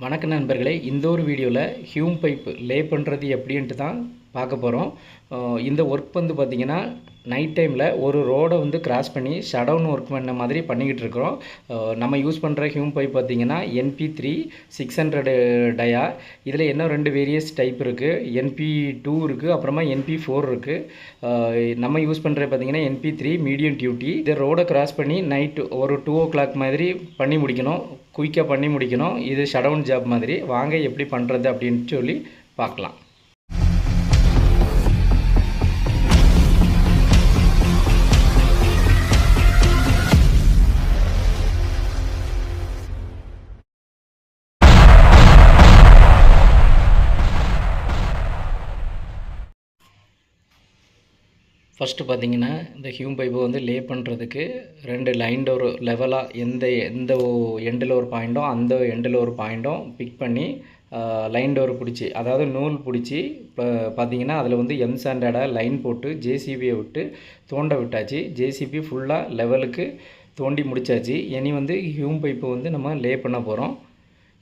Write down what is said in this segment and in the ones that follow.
வணக்க நண்பர்களே இந்த ஒரு வீடியோவில் ஹியூம் பைப் லே பண்ணுறது எப்படின்ட்டு தான் பார்க்க போகிறோம் இந்த ஒர்க் வந்து பார்த்திங்கன்னா நைட் டைமில் ஒரு ரோடை வந்து கிராஸ் பண்ணி ஷடவுன் ஒர்க் பண்ண மாதிரி பண்ணிக்கிட்டு இருக்கிறோம். நம்ம யூஸ் பண்ணுற ஹியூம் பைப் பார்த்திங்கன்னா NP three six hundred dia இதில் இன்னும் ரெண்டு வேரியஸ் டைப் இருக்குது என்பி டூ இருக்குது அப்புறமா என்பி ஃபோர் இருக்குது நம்ம யூஸ் பண்ணுறது பார்த்திங்கன்னா என்பி த்ரீ மீடியம் டியூட்டி இதை ரோடை கிராஸ் பண்ணி நைட்டு ஒரு டூ ஓ கிளாக் மாதிரி பண்ணி முடிக்கணும். குயிக்காக பண்ணி முடிக்கணும். இது ஷடவுன் ஜாப் மாதிரி. வாங்க எப்படி பண்ணுறது அப்படின்னு சொல்லி பார்க்கலாம். ஃபஸ்ட்டு பார்த்தீங்கன்னா இந்த ஹியூம் பைப்பை வந்து லே பண்ணுறதுக்கு ரெண்டு லைன் ஒரு லெவலாக எந்த எந்த எண்டில் ஒரு பாயிண்ட்டோ அந்த எண்டில் ஒரு பாயிண்ட்டும் பிக் பண்ணி லைன் டோர் பிடிச்சி அதாவது நூல் பிடிச்சி இப்போ பார்த்தீங்கன்னா அதில் வந்து எம் ஸ்டாண்டர்டாக லைன் போட்டு ஜேசிபியை விட்டு தோண்ட விட்டாச்சு. ஜேசிபி ஃபுல்லாக லெவலுக்கு தோண்டி முடிச்சாச்சு. இனி வந்து ஹியூம் பைப்பை வந்து நம்ம லே பண்ண போகிறோம்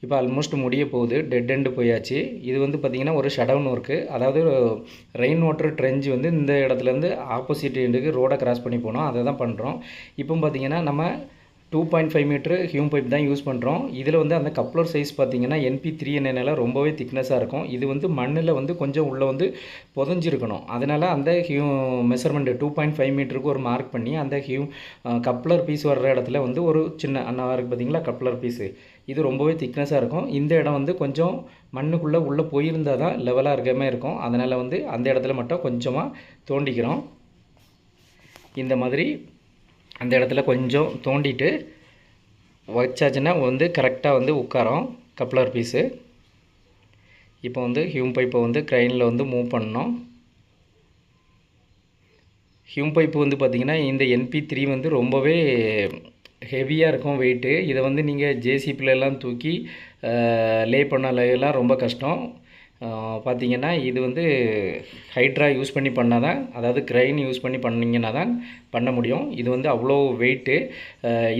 இப்போ ஆல்மோஸ்ட் முடிய போகுது டெட் எண்டு போயாச்சு. இது வந்து பார்த்திங்கன்னா ஒரு ஷடவுன் ஒர்க்கு அதாவது ரெயின் வாட்டர் ட்ரெஞ்ச் வந்து இந்த இடத்துலேருந்து ஆப்போசிட் எண்டுக்கு ரோடை கிராஸ் பண்ணி போனோம். அதை தான் பண்ணுறோம் இப்போ பார்த்திங்கன்னா நம்ம two point five metre Hume pipe தான் யூஸ் பண்ணுறோம் இதில் வந்து அந்த கப்ளர் சைஸ் பார்த்திங்கன்னா என்பி த்ரீ என்என்எல் ரொம்பவே திக்னஸாக இருக்கும். இது வந்து மண்ணில் வந்து கொஞ்சம் உள்ளே வந்து புதஞ்சிருக்கணும். அதனால் அந்த Hume measurement two point five மீட்டருக்கு ஒரு மார்க் பண்ணி அந்த ஹியூ கப்ளர் பீஸ் வர்ற இடத்துல வந்து ஒரு சின்ன அண்ணா இருக்குது பார்த்திங்களா கப்ளர் பீஸு இது ரொம்பவே திக்னஸாக இருக்கும். இந்த இடம் வந்து கொஞ்சம் மண்ணுக்குள்ளே உள்ளே போயிருந்தால் தான் லெவலாக இருக்கமே இருக்கும். அதனால் வந்து அந்த இடத்துல மட்டும் கொஞ்சமாக தோண்டிக்கிறோம். இந்த மாதிரி அந்த இடத்துல கொஞ்சம் தோண்டிட்டு வச்சாச்சுன்னா வந்து கரெக்டாக வந்து உட்காரோம். கப்ளர் பீஸு இப்போ வந்து ஹியூம் பைப்பை வந்து க்ரைனில் வந்து மூவ் பண்ணோம் ஹியூம் பைப்பு வந்து பார்த்திங்கன்னா இந்த என்பி த்ரீ வந்து ரொம்பவே ஹெவியாக இருக்கும் வெயிட்டு இதை வந்து நீங்கள் ஜேசிபிலெலாம் தூக்கி லே பண்ணலாம் ரொம்ப கஷ்டம். பார்த்திங்கன்னா இது வந்து ஹைட்ரா யூஸ் பண்ணி பண்ணால் தான் அதாவது க்ரைன் யூஸ் பண்ணி பண்ணிங்கன்னா தான் பண்ண முடியும். இது வந்து அவ்வளோ வெயிட்டு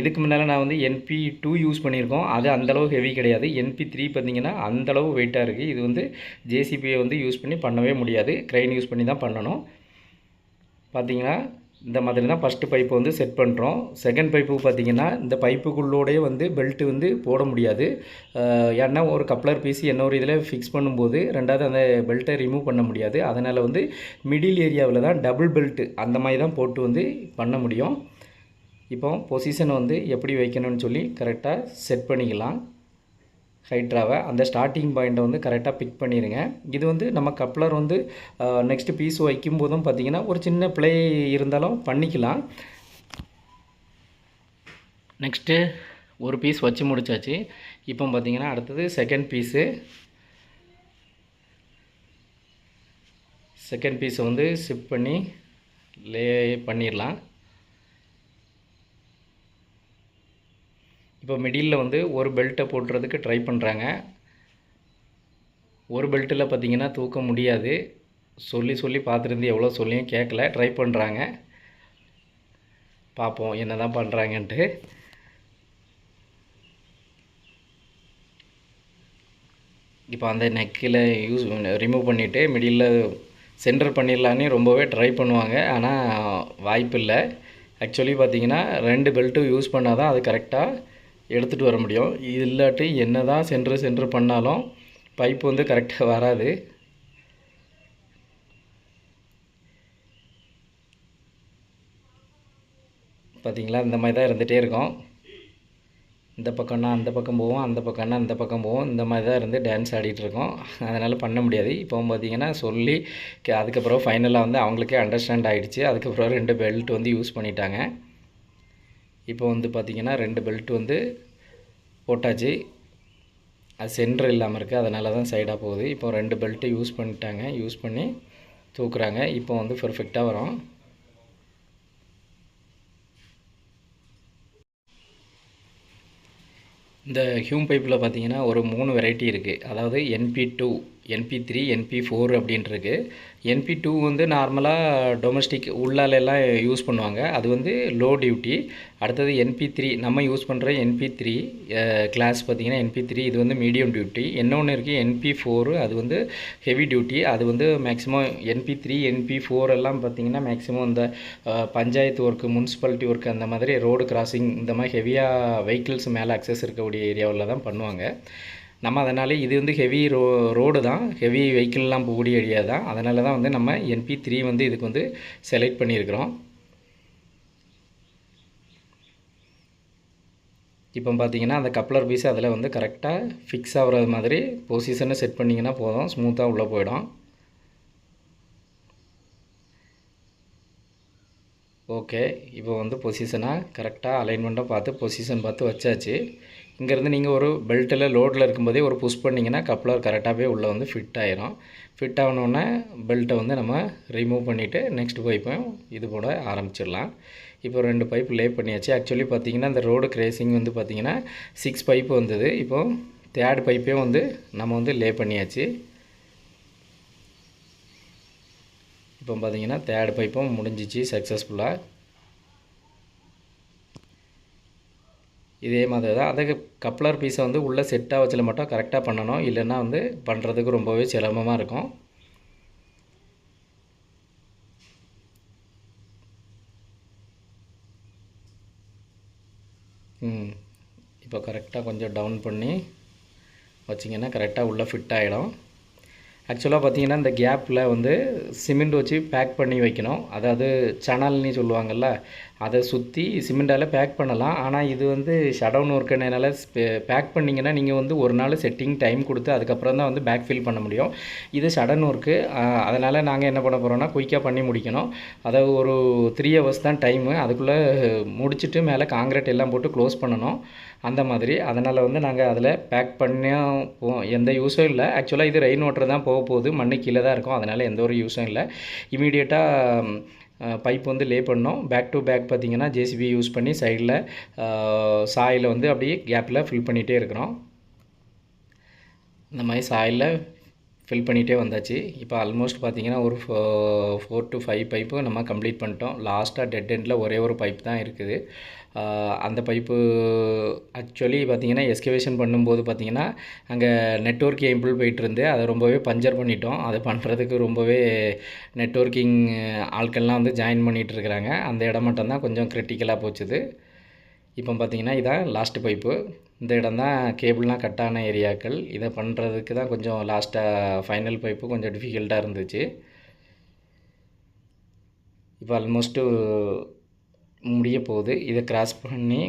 இதுக்கு முன்னால் நான் வந்து என்பி டூ யூஸ் பண்ணியிருக்கோம். அது அந்தளவு ஹெவி கிடையாது. என்பி த்ரீ பார்த்திங்கன்னா அந்தளவு வெயிட்டாக இருக்குது இது வந்து ஜேசிபியை வந்து யூஸ் பண்ணி பண்ணவே முடியாது. க்ரைன் யூஸ் பண்ணி தான் பண்ணணும். பார்த்தீங்கன்னா இந்த மாதிரி தான் ஃபஸ்ட்டு பைப்பு வந்து செட் பண்ணுறோம் செகண்ட் பைப்பு பார்த்திங்கன்னா இந்த பைப்புக்குள்ளோடய வந்து பெல்ட்டு வந்து போட முடியாது. ஏன்னா ஒரு கப்ளர் பீஸ் என்ன ஒரு இதில் ஃபிக்ஸ் பண்ணும்போது ரெண்டாவது அந்த பெல்ட்டை ரிமூவ் பண்ண முடியாது. அதனால் வந்து மிடில் ஏரியாவில் தான் டபுள் பெல்ட்டு அந்த மாதிரி தான் போட்டு வந்து பண்ண முடியும். இப்போ பொசிஷன் வந்து எப்படி வைக்கணும்னு சொல்லி கரெக்டாக செட் பண்ணிக்கலாம். ஹைட்ராவை அந்த ஸ்டார்டிங் பாயிண்ட்டை வந்து கரெக்டாக பிக் பண்ணிடுங்க இது வந்து நம்ம கப்ளர் வந்து நெக்ஸ்ட்டு பீஸ் வைக்கும் போதும் பார்த்திங்கன்னா ஒரு சின்ன பிளே இருந்தாலும் பண்ணிக்கலாம். நெக்ஸ்ட்டு ஒரு பீஸ் வச்சு முடிச்சாச்சு. இப்போ பார்த்திங்கன்னா அடுத்தது செகண்ட் பீஸு செகண்ட் பீஸை வந்து ஷிப் பண்ணி லே பண்ணிடலாம் இப்போ மிடில் வந்து ஒரு பெல்ட்டை போட்டுறதுக்கு ட்ரை பண்ணுறாங்க ஒரு பெல்ட்டில் பார்த்திங்கன்னா தூக்க முடியாது. சொல்லி சொல்லி பார்த்துருந்து எவ்வளோ சொல்லியும் கேட்கல. ட்ரை பண்ணுறாங்க பார்ப்போம் என்ன தான் பண்ணுறாங்கன்ட்டு இப்போ அந்த நெக்கில் யூஸ் ரிமூவ் பண்ணிவிட்டு மிடில் சென்டர் பண்ணிடலான்னு ரொம்பவே ட்ரை பண்ணுவாங்க. ஆனால் வாய்ப்பு இல்லை ஆக்சுவலி பார்த்திங்கன்னா ரெண்டு பெல்ட்டும் யூஸ் பண்ணால் தான் அது கரெக்டாக எடுத்துகிட்டு வர முடியும். இது இல்லாட்டி என்ன தான் சென்று சென்று பண்ணாலும் பைப் வந்து கரெக்டாக வராது. பார்த்திங்களா இந்த மாதிரி தான் இருந்துகிட்டே இருக்கும். இந்த பக்கம்னா அந்த பக்கம் போவோம் அந்த பக்கம்னா அந்த பக்கம் போவோம். இந்த மாதிரி தான் இருந்து டான்ஸ் ஆடிட்டுருக்கோம் அதனால் பண்ண முடியாது. இப்போ பார்த்திங்கன்னா சொல்லி அதுக்கப்புறம் ஃபைனலாக வந்து அவங்களுக்கே அண்டர்ஸ்டாண்ட் ஆகிடுச்சு அதுக்கப்புறம் ரெண்டு பெல்ட் வந்து யூஸ் பண்ணிட்டாங்க. இப்போ வந்து பார்த்திங்கன்னா ரெண்டு பெல்ட் வந்து போட்டாச்சு. அது சென்டர் இல்லாமல் இருக்குது அதனால தான் சைடாக போகுது. இப்போ ரெண்டு பெல்ட்டு யூஸ் பண்ணிட்டாங்க. யூஸ் பண்ணி தூக்குறாங்க. இப்போ வந்து பெர்ஃபெக்டாக வரும். இந்த ஹியூம் பைப்பில் பார்த்தீங்கன்னா ஒரு மூணு வெரைட்டி இருக்குது அதாவது NP two NP three NP four அப்படின்ட்டுருக்கு NP two வந்து நார்மலாக டொமஸ்டிக் உள்ளாலெல்லாம் யூஸ் பண்ணுவாங்க. அது வந்து லோ டியூட்டி அடுத்தது என்பி த்ரீ நம்ம யூஸ் பண்ணுற என்பி த்ரீ கிளாஸ் பார்த்திங்கன்னா என்பி த்ரீ இது வந்து மீடியம் டியூட்டி இன்னொன்று இருக்குது என்பி ஃபோரு அது வந்து ஹெவி டியூட்டி அது வந்து maximum NP three NP four எல்லாம் பார்த்திங்கன்னா மேக்ஸிமம் இந்த பஞ்சாயத்து ஒர்க்கு முனிசிபாலிட்டி ஒர்க்கு அந்த மாதிரி ரோடு கிராசிங் இந்த மாதிரி ஹெவியாக வெஹிக்கிள்ஸ் மேலே அக்சஸ் இருக்கக்கூடிய ஏரியாவில் தான் பண்ணுவாங்க. நம்ம அதனால் இது வந்து ஹெவி ரோ ரோடு தான். ஹெவி வெஹிக்கிள்லாம் போகக்கூடிய ஏரியா தான். அதனால தான் வந்து நம்ம என்பி த்ரீ வந்து இதுக்கு வந்து செலக்ட் பண்ணியிருக்கிறோம். இப்போ பார்த்தீங்கன்னா அந்த கப்ளர் பீஸ் அதில் வந்து கரெக்டாக ஃபிக்ஸ் ஆகிற மாதிரி பொசிஷனை செட் பண்ணிங்கன்னா போதும். ஸ்மூத்தாக உள்ளே போயிடும். ஓகே இப்போ வந்து பொசிஷனாக கரெக்டாக அலைன்மெண்ட்டாக பார்த்து பொசிஷன் பார்த்து வச்சாச்சு. இங்கேருந்து நீங்கள் ஒரு பெல்ட்டில் லோடில் இருக்கும்போதே ஒரு புஷ் பண்ணிங்கன்னா கப்ளர் கரெக்டாகவே உள்ளே வந்து ஃபிட் ஆயிரும். ஃபிட் ஆகணுன்னே பெல்ட்டை வந்து நம்ம ரிமூவ் பண்ணிவிட்டு நெக்ஸ்ட் பைப்பையும் இது போட ஆரம்பிச்சிடலாம். இப்போ ரெண்டு பைப் லே பண்ணியாச்சு. ஆக்சுவலி பார்த்திங்கன்னா இந்த ரோடு கிரேசிங் வந்து பார்த்திங்கன்னா சிக்ஸ் பைப்பு வந்தது. இப்போது தேர்ட் பைப்பையும் வந்து நம்ம வந்து லே பண்ணியாச்சு. இப்போ பார்த்திங்கன்னா தேர்ட் பைப்பும் முடிஞ்சிச்சு சக்ஸஸ்ஃபுல்லாக இதே மாதிரி தான். அதுக்கு கப்ளர் பீஸை வந்து உள்ளே செட்டாக வச்சில் மட்டும் கரெக்டாக பண்ணணும். இல்லைன்னா வந்து பண்ணுறதுக்கு ரொம்பவே சிரமமாக இருக்கும். ம். இப்போ கரெக்டாக கொஞ்சம் டவுன் பண்ணி வச்சிங்கன்னா கரெக்டாக உள்ளே ஃபிட் ஆகிடும் ஆக்சுவலாக பார்த்தீங்கன்னா இந்த கேப்பில் வந்து சிமெண்ட் வச்சு பேக் பண்ணி வைக்கணும். அதாவது சணல்னு சொல்லுவாங்கள்ல அதை சுற்றி சிமெண்டால் பேக் பண்ணலாம். ஆனால் இது வந்து ஷடவுன் ஒர்க்குனால பேக் பண்ணிங்கன்னா நீங்கள் வந்து ஒரு நாள் செட்டிங் டைம் கொடுத்து அதுக்கப்புறம் தான் வந்து பேக் ஃபில் பண்ண முடியும். இது ஷடன் ஒர்க்கு அதனால் நாங்கள் என்ன பண்ண போகிறோம்னா குயிக்காக பண்ணி முடிக்கணும். அதை ஒரு த்ரீ ஹவர்ஸ் தான் டைமு அதுக்குள்ளே முடிச்சுட்டு மேலே காங்கிரீட் எல்லாம் போட்டு க்ளோஸ் பண்ணணும். அந்த மாதிரி. அதனால் வந்து நாங்கள் அதில் பேக் பண்ண எந்த யூஸும் இல்லை. ஆக்சுவலாக இது ரெயின் வாட்டர் தான் போக போகுது மண்ணு கீழே தான் இருக்கும். அதனால் எந்த ஒரு யூஸும் இல்லை. இமீடியட்டாக பைப் வந்து லே பண்ணோம். பேக் டு பேக் பார்த்திங்கன்னா ஜேசிபி யூஸ் பண்ணி சைடில் சாயில் வந்து அப்படியே கேப்பில் ஃபில் பண்ணிகிட்டே இருக்கிறோம். இந்த மாதிரி சாயில் ஃபில் பண்ணிகிட்டே வந்தாச்சு. இப்போ ஆல்மோஸ்ட் பார்த்திங்கன்னா ஒரு ஃபோ ஃபோர் டு ஃபைவ் பைப்பு நம்ம கம்ப்ளீட் பண்ணிட்டோம். லாஸ்ட்டாக டெட் எண்டில் ஒரே ஒரு பைப் தான் இருக்குது. அந்த பைப்பு ஆக்சுவலி பார்த்திங்கன்னா எஸ்கவேஷன் பண்ணும்போது பார்த்திங்கன்னா அங்கே நெட்ஒர்க் கேபிள் போயிட்டுருந்து அதை ரொம்பவே பஞ்சர் பண்ணிட்டோம். அதை பண்ணுறதுக்கு ரொம்பவே நெட்ஒர்க்கிங் ஆட்கள்லாம் வந்து ஜாயின் பண்ணிகிட்டு இருக்கிறாங்க. அந்த இடம் மட்டும்தான் கொஞ்சம் க்ரிட்டிக்கலாக போச்சுது. இப்போ பார்த்திங்கன்னா இதான் லாஸ்ட்டு பைப்பு இந்த இடம் தான் கேபிள்லாம் கட்டான ஏரியாக்கள். இதை பண்ணுறதுக்கு தான் கொஞ்சம் லாஸ்ட்டாக ஃபைனல் பைப்பு கொஞ்சம் டிஃபிகல்ட்டாக இருந்துச்சு. இப்போ ஆல்மோஸ்ட்டு முடிய போகுது. இதை கிராஸ் பண்ணி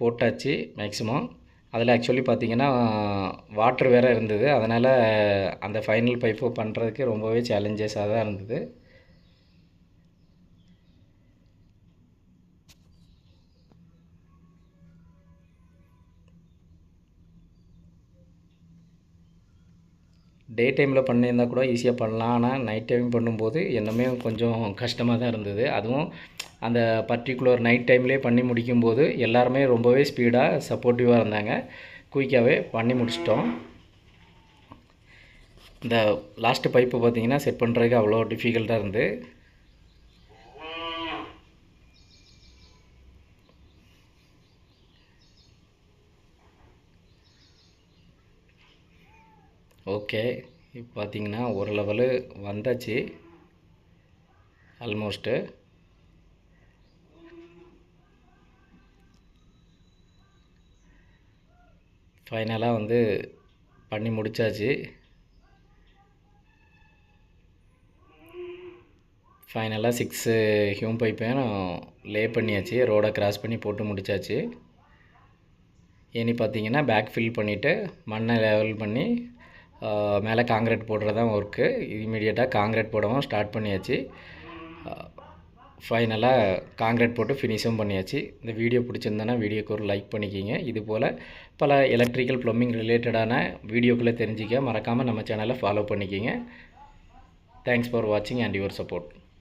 போட்டாச்சு மேக்ஸிமம் அதில் ஆக்சுவலி பார்த்திங்கன்னா வாட்ரு வேறு இருந்தது. அதனால் அந்த ஃபைனல் பைப்பு பண்ணுறதுக்கு ரொம்பவே சேலஞ்சஸாக தான் இருந்தது. டே டைமில் பண்ணியிருந்தால் கூட ஈஸியாக பண்ணலாம். ஆனால் நைட் டைம் பண்ணும்போது என்னமே கொஞ்சம் கஷ்டமாக தான் இருந்தது. அதுவும் அந்த பர்டிகுலர் நைட் டைம்லேயே பண்ணி முடிக்கும்போது எல்லாருமே ரொம்பவே ஸ்பீடாக சப்போர்ட்டிவாக இருந்தாங்க. குயிக்காகவே பண்ணி முடிச்சிட்டோம். இந்த லாஸ்ட்டு பைப்பு பார்த்தீங்கன்னா செட் பண்ணுறதுக்கு அவ்வளோ டிஃபிகல்ட்டாக இருந்து ஓகே இப்போ பார்த்தீங்கன்னா ஒரு லெவலு வந்தாச்சு. ஆல்மோஸ்ட்டு ஃபைனலாக வந்து பண்ணி முடித்தாச்சு ஃபைனலாக சிக்ஸு ஹியூம் பைப்பையும் லே பண்ணியாச்சு. ரோடை கிராஸ் பண்ணி போட்டு முடித்தாச்சு இனி பார்த்தீங்கன்னா பேக் ஃபில் பண்ணிவிட்டு மண்ணை லெவல் பண்ணி மேலே காங்கிரீட் போடுறது ஒர்க்கு இமீடியட்டாக காங்கிரீட் போடவும் ஸ்டார்ட் பண்ணியாச்சு. ஃபைனலாக காங்கிரீட் போட்டு ஃபினிஷும் பண்ணியாச்சு. இந்த வீடியோ பிடிச்சிருந்தேன்னா வீடியோக்கு ஒரு லைக் பண்ணிக்கிங்க. இது போல் பல எலக்ட்ரிக்கல் ப்ளம்பிங் ரிலேட்டடான வீடியோக்குள்ளே தெரிஞ்சிக்க மறக்காமல் நம்ம சேனலை ஃபாலோ பண்ணிக்கிங்க. தேங்க்ஸ் ஃபார் வாட்சிங் அண்ட் யுவர் சப்போர்ட்